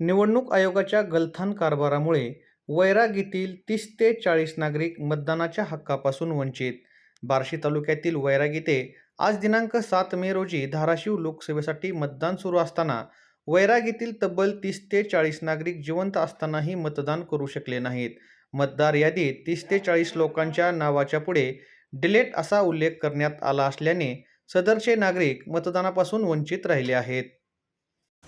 निवडणूक आयोगाच्या गलथान कारभारामुळे वैरागीतील तीस ते चाळीस नागरिक मतदानाच्या हक्कापासून वंचित. बार्शी तालुक्यातील वैराग येथे आज दिनांक सात मे रोजी धाराशिव लोकसभेसाठी मतदान सुरू असताना वैराग येथील तब्बल तीस ते चाळीस नागरिक जिवंत असतानाही मतदान करू शकले नाहीत. मतदार यादीत तीस ते चाळीस लोकांच्या नावाच्या पुढे डिलेट असा उल्लेख करण्यात आला असल्याने सदरचे नागरिक मतदानापासून वंचित राहिले आहेत.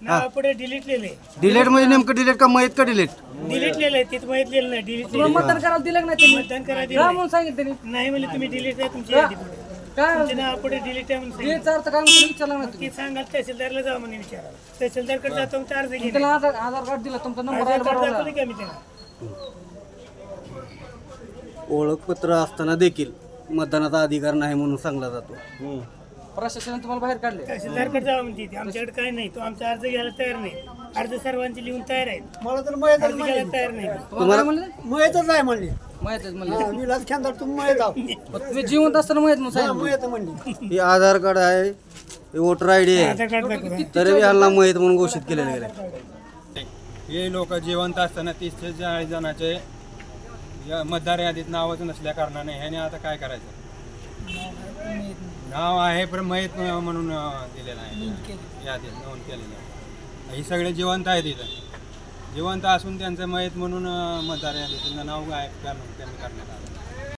नाव पुढे डिलीट लिहिले. डिलेट म्हणजे नेमकं डिलेट का मयत का डिलेट डिलीट लिहिलंय तिथं माहीत लिहिलं नाही डिलीट तुला मतदान करायला दिलं का नाही त्यांनी? मतदान करा का दिलं म्हणून सांगितलं त्यांनी? नाही म्हणजे तुम्ही डिलीट आहे तुमची यादी पुढे. काय नाव पुढे डिलीट आहे म्हणून सांगितलं. डिलीटचा अर्थ काय म्हणून विचारला नाही तुम्ही. ती सांगाल तहसीलदारला जाऊ म्हणे विचारा तहसीलदारकडे जातो मग अर्ज घेणे. त्याला आधार आधार कार्ड दिलं तुमचा नंबर आधार आहे कार्ड बरोबर. दाखवलं की आम्ही त्यांना ओळखपत्र असताना देखील मतदानाचा अधिकार नाही म्हणून सांगला जातो. प्रशासनाने तुम्हाला बाहेर काढले. तहसीलदारकडे जावं म्हणते ती. आमच्याकडे काय नाही. तो आमचा अर्ज घ्यायला तयार नाही. अर्ज सर्वांचे लिहून तयार आहेत. मला तर माहीत अर्ज घ्यायला तयार नाही. तुम्हाला काय म्हणले? माहितच आहे म्हणली. माहितच म्हणले. विलास खेळणार तुम्ही माहीत आहो मग तुम्ही जिवंत असताना माहीत म्हणून सांगितलं. माहीत म्हणली. हे आधार कार्ड आहे हे वोटर आय डी आहे. आधार कार्ड दाखवा तरी ह्यांना मयत म्हणून घोषित केलेलं गेलं हे लोक जिवंत असताना तीस ते चाळीस जणांचे या मतदार यादीत नावच नसल्या कारणाने ह्याने आता काय करायचं? नाव आहे पण माहीत म्हणून दिलेलं आहे. यादीत नोंद केलेलं आहे. ही सगळे जिवंत आहेत इथं. जिवंत असून त्यांचं माहीत म्हणून मतदार यादीत नाव गायब त्यांनी करण्यात आलं.